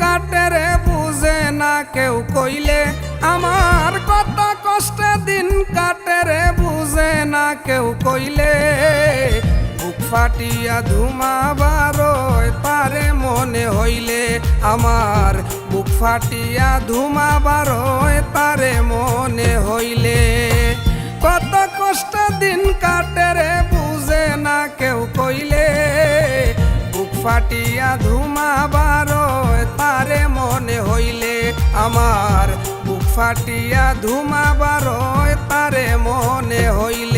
কাটে রে, বুঝে না কেউ কইলে। আমার কত কষ্টে দিন কাটে রে, বুঝে না কেউ কইলে। বুক ফাটিয়া ধুমা তারে মনে হইলে। আমার বুক ফাটিয়া ধুমা তারে মনে হইলে। কত কষ্ট দিন কাটে রে, বুঝে না কেউ কইলে। বুক ফাটিয়া ধুমা তারে মনে হইলে আমার বুক ফাটিয়া ধুমা বারোয় তারে মনে হইলে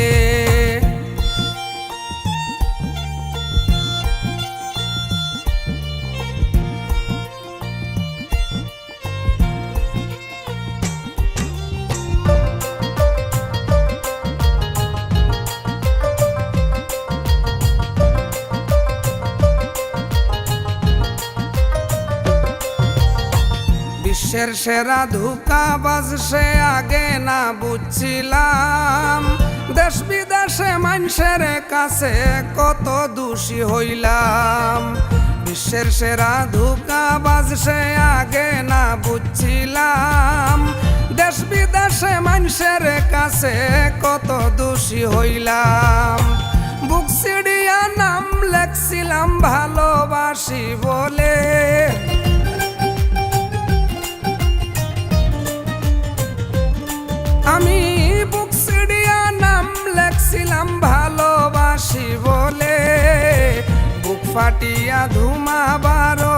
বিশ্বের সেরা ধোকাবাজ সে আগে না বুঝছিলাম। দেশ বিদেশে মানুষের কাছে কত দোষী হইলাম। বিশ্বের সেরা ধোকাবাজ সে আগে না বুঝছিলাম। দেশ বিদেশে মানুষের কাছে কত দোষী হইলাম। বুক সিডিয়া নাম লেখছিলাম, ভালোবাসি বলে। ফাটিয়া ধুমা বারো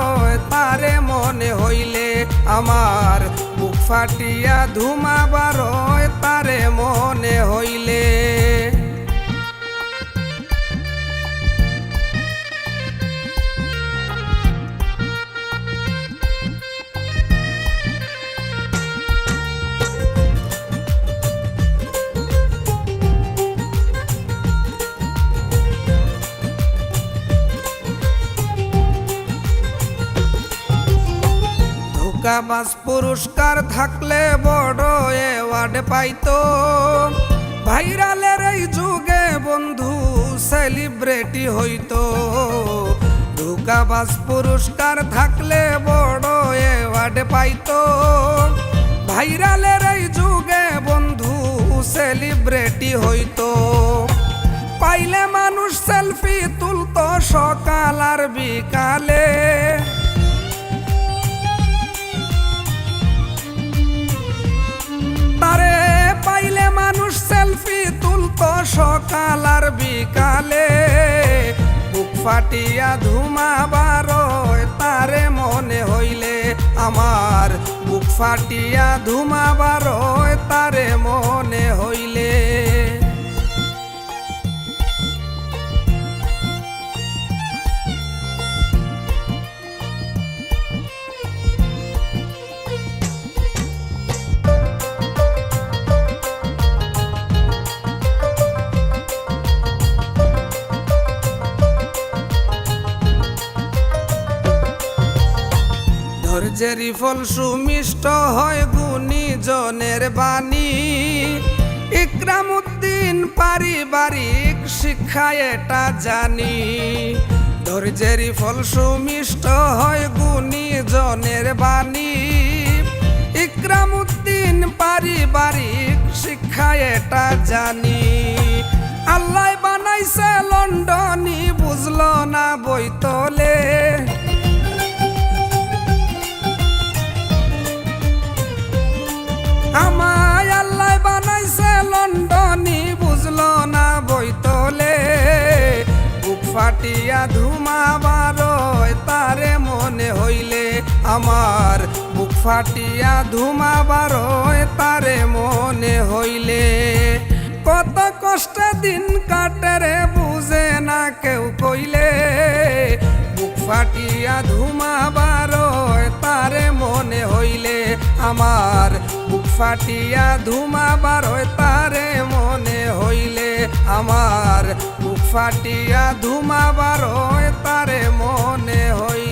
তারে মনে হইলে আমার। বুক ফাটিয়া ধুমা বারো তারে মনে হইলে ধোকাবাজ পুরস্কার থাকলে বড় অ্যাওয়ার্ড পাইতো। ভাইরালের এই যুগে বন্ধু সেলিব্রিটি হইতো। ধোকাবাজ পুরস্কার থাকলে বড় অ্যাওয়ার্ড পাইতো। ভাইরালের এই যুগে বন্ধু সেলিব্রিটি হইতো। পাইলে মানুষ সেলফি তুলতো সকাল আর বিকালে। ফাটিয়া ধুমা বারোয় তারে মনে হইলে আমার। বুক ফাটিয়া ধুমা বারোয় তারে মনে হইলে। ধৈর্যেরই ফল সুমিষ্ট হয় গুণী জনের বাণী। ইকরামুদ্দিন পারিবারিক শিক্ষা এটা জানি। ধৈর্যেরই ফল সুমিষ্ট হয় গুণী জনের বাণী। ইকরামুদ্দিন পারিবারিক শিক্ষা এটা জানি। আল্লাহ বানাইছে লন্ডনী বুঝল না বইতলে ফাটিয়া ধুমা বারোয় তারে মনে হইলে আমার। বুক ফাটিয়া ধুমা বারোয় তারে মনে হইলে। কত কষ্ট দিন কাটে রে, বুঝে না কেউ কইলে। বুক ফাটিয়া ধুমা বারোয় তারে মনে হইলে আমার। বুক ফাটিয়া ধুমা বারোয় তারে মনে হইলে আমার। ফাটিয়া ধুমাবার তারে মনে হই